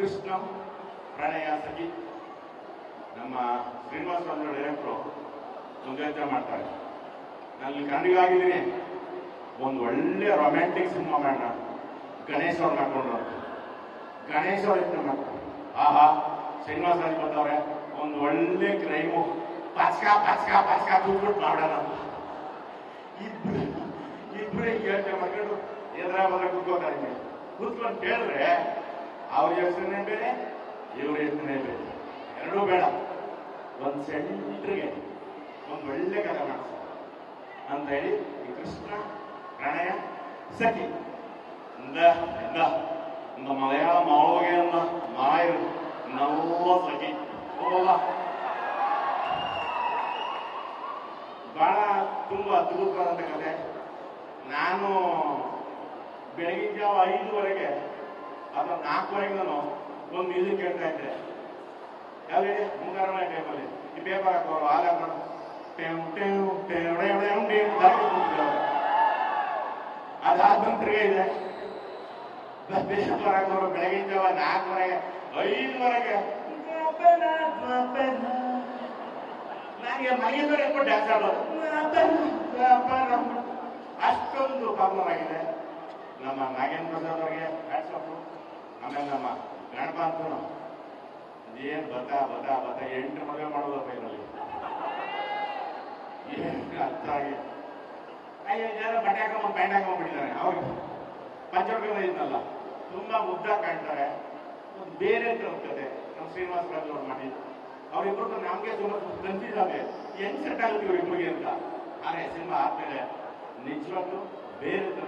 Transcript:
ಕೃಷ್ಣ ಪ್ರಣಯ ಸಜಿ ನಮ್ಮ ಶ್ರೀನಿವಾಸ ರಾಜು ಡೈರೆಕ್ಟ್ರು ಯೋಚನೆ ಮಾಡ್ತಾರೆ. ನಾನು ಕನ್ನಡಿಗಾಗಿದ್ದೀನಿ ಒಂದು ಒಳ್ಳೆ ರೊಮ್ಯಾಂಟಿಕ್ ಸಿನಿಮಾ ಮಾಡೋಣ. ಗಣೇಶ್ ಅವ್ರು ಮಾಡ್ಕೊಂಡ್ರು ಗಣೇಶ ಅವ್ರ ಯೋಚನೆ ಮಾಡ್ತಾರೆ ಆಹಾ ಶ್ರೀನಿವಾಸ ರಾಜ್ ಬಂದವ್ರೆ, ಒಂದು ಒಳ್ಳೆ ಕ್ರೈಮು ಪಚ್ಕ ಪಚ್ಕ ಪಚ್ಕ ಕೂತ್ಬಿಟ್ಟು ಮಾಡೋಣ. ಇಬ್ರು, ಇಬ್ರೇ ಯೋಚನೆ ಮಾಡ್ಕೊಂಡು ಎದುರ ಬದ್ರ ಕೂತ್ಕೋತಾ ಇದ್ವಿ ಕೂತ್ಕೊಂಡು ಕೇಳಿದ್ರೆ ಅವ್ರ ಹೆಸರನ್ನೇ ಬೇಡ ಇವ್ರ ಹೆಸರನ್ನೇ ಬೇಡ ಎರಡೂ ಬೇಡ. ಒಂದ್ ಸೆಂಟ್ರಿಗೆ ಒಂದು ಒಳ್ಳೆ ಕಥೆ ಮಾಡಿಸ. ಅಂತ ಹೇಳಿ, ಈ ಕೃಷ್ಣ, ಪ್ರಣಯ, ಸಖಿ. இந்த இந்த இந்த மலையாள மாளோகையನ್ನ நாயர் நல்ல ಬಹಳ ತುಂಬಾ ಅದ್ಭುತವಾದಂತ ಕತೆ. ನಾನು ಬೆಳಗಿನ ಜಾವ ಐದುವರೆಗೆ ಅಥವಾ ನಾಲ್ಕುವರೆಗೆ ಒಂದು ಮ್ಯೂಸಿಕ್ ಕೇಳ್ತಾ ಇದ್ದೆ ಯಾವ್ದು ಮುಂಗಾರಮಳೆ ಟೈಮಲ್ಲಿ ಈ ಪೇಪರ್ ಹಾಕೋರು ಹಾಲು ಹಾಕೋರು ಇದೆ ಪೇಪರ್ ಹಾಕೋರು ಬೆಳಗಿನ ನಾಲ್ಕುವರೆಗೆ ಐದುವರೆಗೆ. ನನಗೆ. ಅಷ್ಟೊಂದು ಪ್ರಾಬ್ಲಮ್ ಆಗಿದೆ ನಮ್ಮ ನಾಗೇಂದ್ರ ಪ್ರಸಾದ್ ಅವರಿಗೆ ಹ್ಯಾಟ್ಸ್ ಆಮೇಲೆ ನಮ್ಮ ಗಣಪ ಅಂತೂ ಅದೇನು ಬತ ಬತ ಬತ ಎಂಟು ಮಗ ಮಾಡೋದಪ್ಪ ಇದರಲ್ಲಿ. ಏನು ಅರ್ಥ ಆಗಿ? ಅಯ್ಯೋ ಜನ ಬಟ್ಟೆ ಹಾಕೊಂಡ್ ಪ್ಯಾಂಟ್ ಅವ್ರಿಗೆ ಪಂಚವರ್ಗದ ಇದ್ನಲ್ಲ ತುಂಬಾ ಉದ್ದ ಕಾಣ್ತಾರೆ. ಒಂದು ಬೇರೆ ಕತೆ ನಮ್ಮ ಶ್ರೀನಿವಾಸ ರಾಜು ಅವ್ರು ಮಾಡಿದ್ದು ಅವರಿಬ್ಬರು ನಮಗೆ ತುಂಬಾ ಕನ್ಫ್ಯೂಸ್ ಹೆಂಗ್ ಸೆಟ್ ಆಗುತ್ತೆ ಇವ್ರಿಬ್ರಿಗೆ ಅಂತ. ಆದ್ರೆ ಸಿನಿಮಾ ಆದ್ಮೇಲೆ ನಿಜವಾಗ್ಲೂ ಬೇರೆ ತರ